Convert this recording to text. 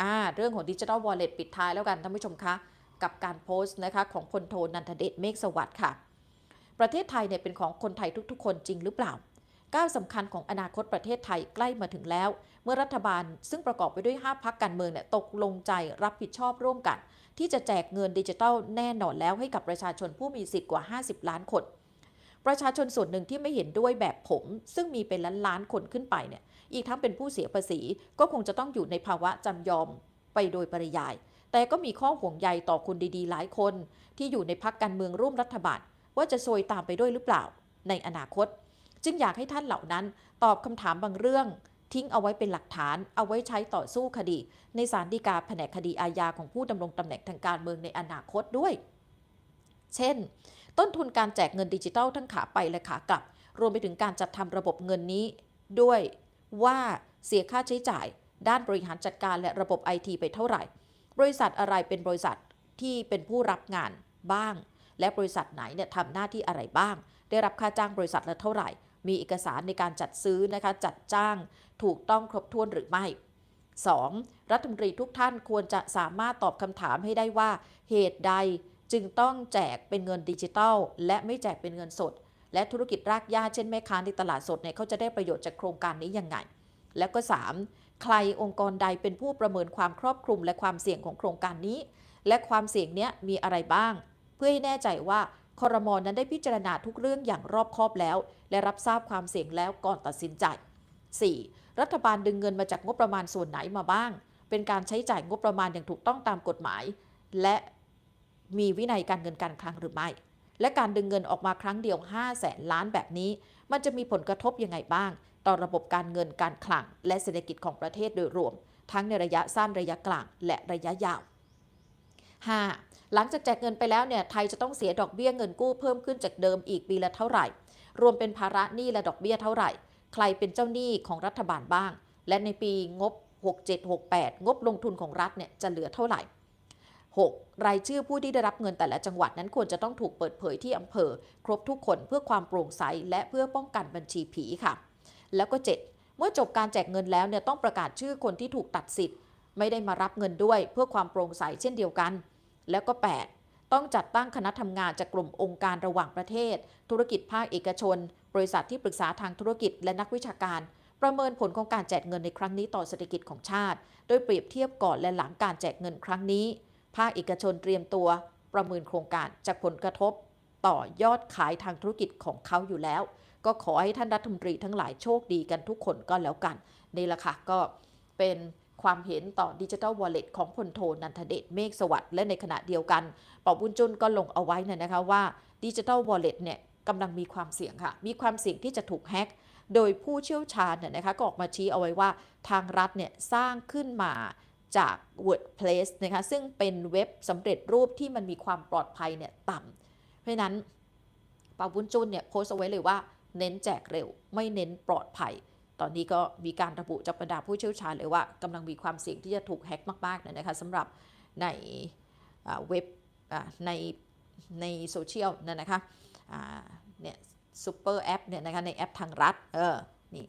อ่าเรื่องของดิจิทัลวอลเล็ตปิดท้ายแล้วกันท่านผู้ชมคะกับการโพสต์นะคะของพลโทนันทเดชเมฆสวัสดิ์ค่ะ ประเทศไทยเนี่ยเป็นของคนไทยทุก ๆ คนจริงหรือเปล่า ก้าวสำคัญของอนาคตประเทศไทยใกล้มาถึงแล้ว เมื่อรัฐบาลซึ่งประกอบไปด้วย 5พักการเมืองเนี่ยตกลงใจรับผิดชอบร่วมกัน ที่จะแจกเงินดิจิทัลแน่นอนแล้วให้กับประชาชนผู้มีสิทธิ์กว่า 50 ล้านคน ประชาชนส่วนหนึ่งที่ไม่เห็นด้วยแบบผม ซึ่งมีเป็นล้านล้านคนขึ้นไปเนี่ยอีกทั้งเป็นผู้เสียภาษีก็คงจะต้องอยู่ในภาวะจำยอมไปโดยปริยาย แต่ก็มีข้อห่วงใยต่อคนดีๆ หลายคน ที่อยู่ในพักการเมืองร่วมรัฐบาล ว่าจะซวยตามไปด้วยหรือเปล่า ในอนาคต จึงอยากให้ท่านเหล่านั้น ตอบคำถามบางเรื่อง ทิ้งเอาไว้เป็นหลักฐาน เอาไว้ใช้ต่อสู้คดี ในศาลฎีกาแผนกคดีอาญาของผู้ดำรงตำแหน่งทางการเมืองในอนาคตด้วย เช่น ต้นทุนการแจกเงินดิจิทัลทั้งขาไปและขากลับ รวมไปถึงการจัดทำระบบเงินนี้ ด้วยว่าเสียค่าใช้จ่าย ด้านบริหารจัดการและระบบไอทีไปเท่าไหร่ บริษัทอะไรเป็นบริษัทที่เป็นผู้รับงานบ้าง และบริษัทไหนเนี่ยทำหน้าที่อะไรบ้าง ได้รับค่าจ้างบริษัทละเท่าไหร่ มีเอกสารในการจัดซื้อนะคะจัดจ้างถูกต้องครบถ้วนหรือไม่ 2. รัฐมนตรีทุกท่านควรจะสามารถตอบคำถามให้ได้ว่า เหตุใด จึงต้องแจกเป็นเงินดิจิทัล และไม่แจกเป็นเงินสด และธุรกิจรากหญ้าเช่นแม่ค้าในตลาดสดเนี่ยเขาจะได้ประโยชน์จากโครงการนี้ยังไง แล้วก็ 3. ใครองค์กรใดเป็นผู้ประเมินความครอบคลุมและความเสี่ยงของโครงการนี้ และความเสี่ยงเนี้ยมีอะไรบ้าง เพื่อให้แน่ใจว่าคอรมอนนั้นได้พิจารณาทุกเรื่องอย่างรอบคอบแล้ว และรับทราบความเสี่ยงแล้วก่อนตัดสินใจ 4. รัฐบาลดึงเงินมาจากงบประมาณส่วนไหนมาบ้าง เป็นการใช้จ่ายงบประมาณอย่างถูกต้องตามกฎหมาย และ มีวินัยการเงินการคลังหรือไม่ และการดึงเงินออกมาครั้งเดียว5แสนล้านแบบนี้ มันจะมีผลกระทบยังไงบ้าง ต่อระบบการเงินการคลัง และเศรษฐกิจของประเทศโดยรวม ทั้งในระยะสั้นระยะกลาง และระยะยาว 5. หลังจากแจกเงินไปแล้วเนี่ยไทยจะต้องเสียดอกเบี้ยเงินกู้เพิ่มขึ้นจากเดิมอีกปีละเท่าไหร่ รวมเป็นภาระหนี้และดอกเบี้ยเท่าไหร่ ใครเป็นเจ้าหนี้ของรัฐบาลบ้าง และในปีงบ 6768 งบลงทุนของรัฐเนี่ยจะเหลือเท่าไหร่ 6. รายชื่อผู้ที่ได้รับเงินแต่ละจังหวัดนั้นควรจะต้องถูกเปิดเผยที่อำเภอ ครบทุกคนเพื่อความโปร่งใสและเพื่อป้องกันบัญชีผีค่ะ แล้วก็ 7 เมื่อจบการแจกเงินแล้วเนี่ยต้องประกาศชื่อคนที่ถูกตัดสิทธิ์ ไม่ได้มารับเงินด้วยเพื่อความโปร่งใสเช่นเดียวกัน แล้วก็ 8 ต้องจัดตั้งคณะทำงานจากกลุ่มองค์การระหว่างประเทศ ธุรกิจภาคเอกชน บริษัทที่ปรึกษาทางธุรกิจและนักวิชาการประเมินผลของการแจกเงินในครั้งนี้ต่อเศรษฐกิจของชาติ โดยเปรียบเทียบก่อนและหลังการแจกเงินครั้งนี้ ภาคเอกชนเตรียมตัวประเมินโครงการจากผลกระทบต่อยอดขายทางธุรกิจของเขาอยู่แล้ว ก็ขอให้ท่านรัฐมนตรีทั้งหลายโชคดีกันทุกคนก็แล้วกัน นี่แหละค่ะก็เป็นความเห็นต่อดิจิทัลวอลเล็ตของพลโทนันทเดชเมฆสวัสดิ์และในขณะเดียวกันปอบุญจุนก็ลงเอาไว้นี่ยนะคะว่าดิจิทัลวอลเล็ตเนี่ยกำลังมีความเสี่ยงค่ะ มีความเสี่ยงที่จะถูกแฮ็กโดยผู้เชี่ยวชาญเนี่ยนะคะก็ออกมาชี้เอาไว้ว่าทางรัฐเนี่ยสร้างขึ้นมา จาก WordPress นะคะซึ่งเป็นเว็บสำเร็จรูปที่มันมีความปลอดภัยเนี่ยต่ำเพราะนั้นปาบุญจุนเนี่ยโพสต์เอาไว้เลยว่าเน้นแจกเร็ว ไม่เน้นปลอดภัย ตอนนี้ก็มีการระบุจากบรรดาผู้เชี่ยวชาญเลยว่ากำลังมีความเสี่ยงที่จะถูกแฮ็กมากๆเลยนะคะสำหรับในเว็บในในโซเชียลนั่นนะคะเนี่ยซูเปอร์แอปเนี่ยนะคะในแอปทางรัฐเออนี่